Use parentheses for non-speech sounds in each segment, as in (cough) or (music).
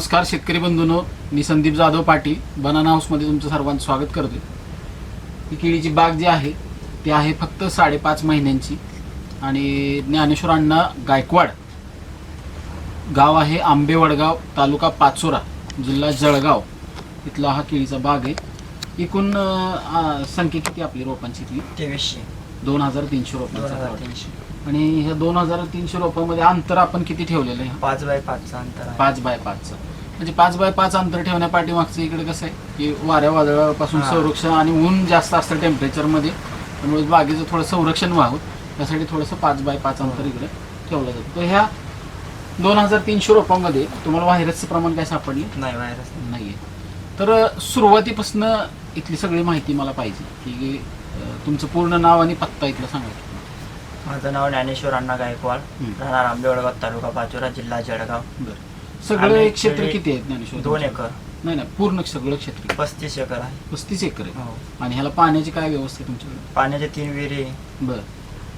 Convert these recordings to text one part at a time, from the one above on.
नमस्कार शेतकरी बंधूंनो मी संदीप जाधव पाटील बनाना हाऊसमध्ये तुमचं सर्वांचं स्वागत करतोय. ही केळीची बाग जी आहे ती आहे फक्त साडेपाच महिन्यांची आणि ज्ञानेश्वर अण्णा गायकवाड गाव आहे आंबे वडगाव तालुका पाचोरा जिल्हा जळगाव. इथला हा केळीचा बाग आहे. एकूण संख्या किती आपली रोपांची इथली? तेवीसशे. दोन हजार तीनशे रोपांचा आणि ह्या दोन हजार तीनशे रोपांमध्ये अंतर आपण किती ठेवलेलं आहे? पाच बाय पाचचं अंतर आहे. पाच बाय पाचचं. म्हणजे पाच बाय पाच अंतर ठेवण्यापाठी मागचं इकडे कसं आहे? की वाऱ्या वादळापासून हा. संरक्षण आणि ऊन जास्त असतं टेम्परेचरमध्ये त्यामुळे बागेचं थोडं संरक्षण व्हावं. त्यासाठी थोडंसं पाच बाय पाच अंतर इकडे ठेवलं जातं. तर ह्या दोन हजार तीनशे रोपांमध्ये तुम्हाला व्हायरसचं प्रमाण काय सापडले? नाही व्हायरस नाहीये. तर सुरुवातीपासून इथली सगळी माहिती मला पाहिजे. की अं, तुमचं पूर्ण नाव आणि पत्ता इथलं सांगा. माझं नाव ज्ञानेश्वर अण्णा गायकवाड. हम्म. राहणार आंबेवडगाव तालुका पाचोरा जिल्हा जळगाव. बरं. सगळं आम्ही क्षेत्र किती आहे ज्ञानेश्वर दोन एकर. नाही नाही पूर्ण सगळं क्षेत्र. पस्तीस एकर आहे. पस्तीस एकर आहे. हो. आणि ह्याला पाण्याची काय व्यवस्था आहे तुमच्याकडे? पाण्याचे तीन विहिरी बर.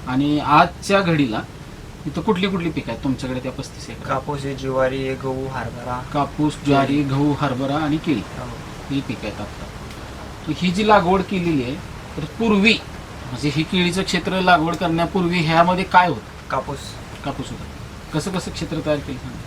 आणि आजच्या घडीला इथं कुठली कुठली पिकं आहेत तुमच्याकडे त्या पस्तीस एकर? कापूस आहे, ज्वारी गहू हरभरा. कापूस ज्वारी गहू हरभरा आणि केळी. हो. ही पिकं आहेत आता तर ही जी लागवड केलेली आहे तर पूर्वी म्हणजे ही केळीचं क्षेत्र लागवड करण्यापूर्वी ह्यामध्ये काय होतं? कापूस. कापूस होतं. कसं कसं क्षेत्र तयार केलं सांगा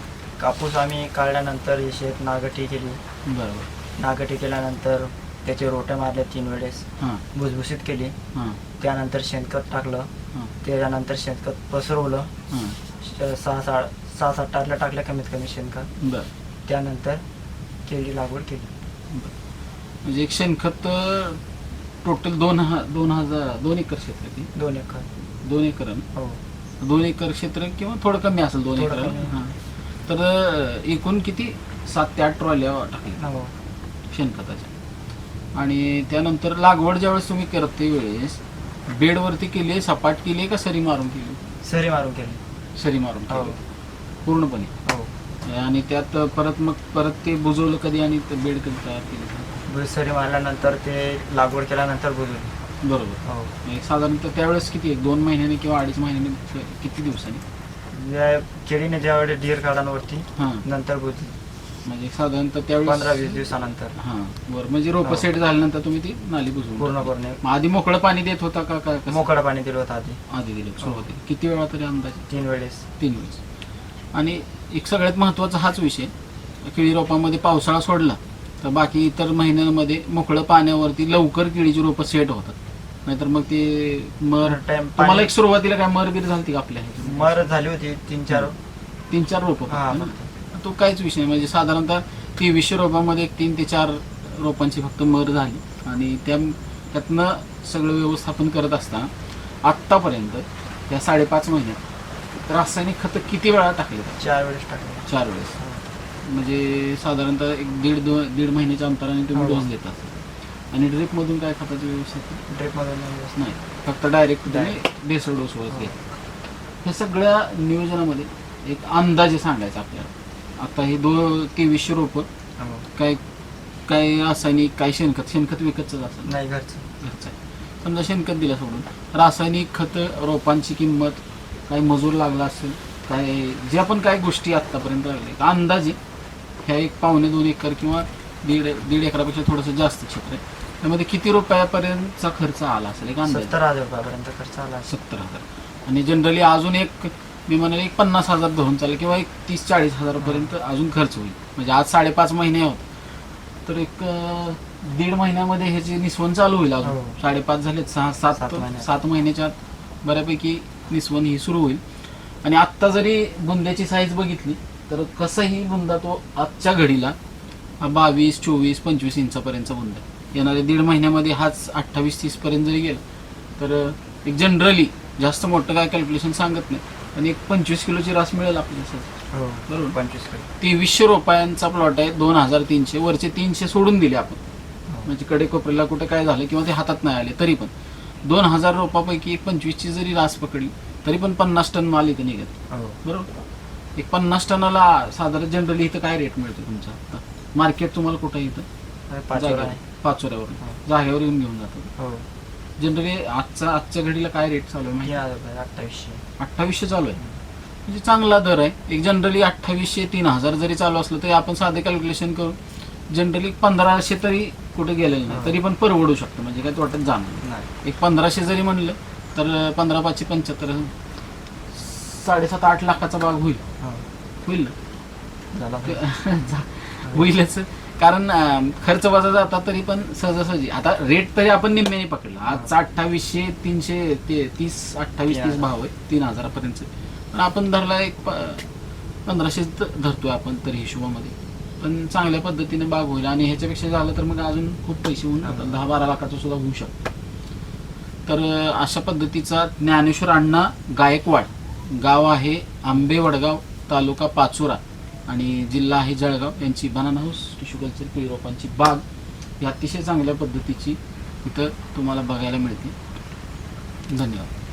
कापूस आम्ही काढल्यानंतर ही शेत नागठी केली. बरोबर. नागठी केल्यानंतर त्याचे रोटे मारले तीन वेळेस. हां. भुसभुशीत केली. हां. त्यानंतर शेणखत टाकलं. हां. त्याच्यानंतर शेणखत पसरवलं. हां. श- सहा सात सहा सात टाकल्या टाकल्या कमीत कमी शेणखत. बरं. त्यानंतर केळी लागवड केली. म्हणजे एक शेणखत टोटल दोन ह दोन हजार दोन एकर क्षेत्र आहे ते. दोन एकर. दोन एकर आहे ना? हो. दोन एकर क्षेत्र किंवा थोडं कमी असेल दोन थोडं एकर कमी. हां. तर अं, एकूण किती? सात ते आठ ट्रॉल्या टाकल्या. हो. शेणखताच्या. आणि त्यानंतर लागवड ज्यावेळेस तुम्ही करत ते वेळेस बेडवरती केली आहे सपाट केली आहे का सरी मारून केली? सरी मारून केली. सरी मारून हो. केली. पूर्णपणे. हो. आणि त्यात परत मग परत ते बुजवलं कधी आणि ते बेड कधी तयार केली? भुस सरी मारल्यानंतर ते लागवड केल्यानंतर बुजवली बरोबर. हो. एक साधारणतः त्यावेळेस किती एक दोन महिन्याने किंवा अडीच महिन्याने किती दिवसांनी? या केळीने ज्यावेळेस डीर काढांवरती हां. नंतर बुजली म्हणजे साधारणतः पंधरा वीस त्यावेळेस दिवसानंतर. हां. बरं. म्हणजे रोपं हो. सेट झाल्यानंतर तुम्ही ती नाली बुजवून पूर्ण टाकली. पूर्ण मग आधी मोकळं पाणी देत होता का काय कसं? मोकळं पाणी दिलं होतं आधी. आधी दिलं सुरुवातीला. किती वेळा तरी अंदाजे? तीन वेळेस. तीन वेळेस. आणि एक सगळ्यात महत्त्वाचा हाच विषय. केळी रोपामध्ये पावसाळा सोडला. तर बाकी इतर महिन्यांमध्ये मोकळं पाण्यावरती लवकर केळीची रोपं सेट होतात. नाहीतर मग ते मर टाइम तुम्हाला एक सुरुवातीला काय मर बीर झाली का आपल्या? मर झाली होती तीन चार तीन चार रोपं हा, फक्त. ना? तो काहीच विषय नाही. म्हणजे साधारणतः तेवीसशे रोपांमध्ये एक तीन ते चार रोपांची फक्त मर झाली. आणि त्या त्यातनं सगळं व्यवस्थापन करत असताना आत्तापर्यंत त्या साडेपाच महिन्यात रासायनिक खतं किती वेळा टाकले? चार वेळेस टाकले. चार वेळेस. म्हणजे साधारणतः एक दीड दोन दीड महिन्याच्या अंतराने तुम्ही हो. डोस देतात आणि ड्रिपमधून काय खताची व्यवस्था ड्रिप मधून नाही. फक्त डायरेक्ट तुम्ही बेसळ डोसवरच हो. घ्या. ह्या सगळ्या नियोजनामध्ये एक अंदाजे सांगायचा आपल्याला. आता हे दो तेवीसशे रोपं हो. काय काय रासायनिक काय शेणखत? शेणखत विकतच असं नाही घरचं. घरचं समजा शेणखत दिलं सोडून. रासायनिक खत रोपांची किंमत काय मजूर लागला असेल काय ज्या पण काय गोष्टी आत्तापर्यंत आहेत, अंदाजे ह्या एक पावणे दोन एकर किंवा दीड दीड एकरापेक्षा थोडंसं जास्त क्षेत्र आहे. त्यामध्ये किती रुपयापर्यंतचा खर्च आला असेल? एक अंदाज. सत्तर हजार रुपयापर्यंत खर्च आला असेल. सत्तर हजार. आणि जनरली अजून एक मी म्हणाले एक पन्नास हजार धरून चालेल किंवा एक तीस चाळीस हजारापर्यंत अजून खर्च होईल. म्हणजे आज साडेपाच महिने होत तर एक अं, दीड महिन्यामध्ये ह्याची निस्वन चालू होईल अजून. हो. साडेपाच झालेत सहा सात सात महिन्यात. सात महिन्याच्या आत बऱ्यापैकी निस्वन ही सुरू होईल. आणि आत्ता जरी बुंद्याची साईज बघितली तर कसंही बुंदा तो आजच्या घडीला बावीस चोवीस पंचवीस इंचापर्यंतचा बुंदा. येणाऱ्या दीड महिन्यामध्ये हाच अठ्ठावीस तीस पर्यंत जरी गेला तर एक जनरली जास्त मोठं काय कॅल्क्युलेशन सांगत नाही पण एक पंचवीस किलोची रास मिळेल आपल्याला. हो बरोबर. पंचवीस किलो तेवीसशे रुपयांचा प्लॉट आहे दोन हजार तीनशे वरचे तीनशे सोडून दिले आपण हो. म्हणजे कडे कोपऱ्याला कुठे काय झालं किंवा ते हातात नाही आले तरी पण दोन हजार रोपापैकी एक पंचवीसची जरी रास पकडली तरी पण पन्नास टन माल इथं निघत हो बरोबर एक पन्नास टनाला साधारण जनरली इथं काय रेट मिळतो तुमचा? आता मार्केट तुम्हाला कुठं आहे इथं? जागेवर आहे. पाचोऱ्यावरून. हो. जागेवर येऊन घेऊन जातो. हो. जनरली आजचा आजच्या घडीला काय रेट चालू आहे माहिती? अठ्ठावीसशे. अठ्ठावीसशे चालू आहे. म्हणजे चांगला दर आहे. एक जनरली अठ्ठावीसशे तीन हजार जरी चालू असलं तरी आपण साधे कॅल्क्युलेशन करून जनरली पंधराशे तरी कुठे गेलेलं नाही. हा. तरी पण परवडू शकतं. म्हणजे काय तोट्यात जाणार नाही. एक पंधराशे जरी म्हणलं तर पंधरा पाचशे पंच्याहत्तर साडेसात आठ लाखाचा भाग होईल. होईल ना. (laughs) होईलच. कारण खर्च वजा जाता तरी पण सहजासहजी. आता रेट तरी आपण निम्म्याने पकडला. आजचा अठ्ठावीसशे तीनशे ते तीस अठ्ठावीस तीस. भाव आहे. तीन हजारापर्यंत पण आपण धरला एक पंधराशे धरतोय आपण तरी हिशोबामध्ये. पण चांगल्या पद्धतीने बाग होईल. आणि ह्याच्यापेक्षा झालं तर मग अजून खूप पैसे होऊन जातात दहा बारा लाखाचं सुद्धा होऊ शकतं. तर अशा पद्धतीचा ज्ञानेश्वर अण्णा गायकवाड. गाव आहे आंबे वडगाव तालुका पाचोरा आणि जिल्हा आहे जळगाव. यांची बनाना हाऊस टिश्यू कल्चर केळी रोपांची बाग ही अतिशय चांगल्या पद्धतीची इथं तुम्हाला बघायला मिळते. धन्यवाद.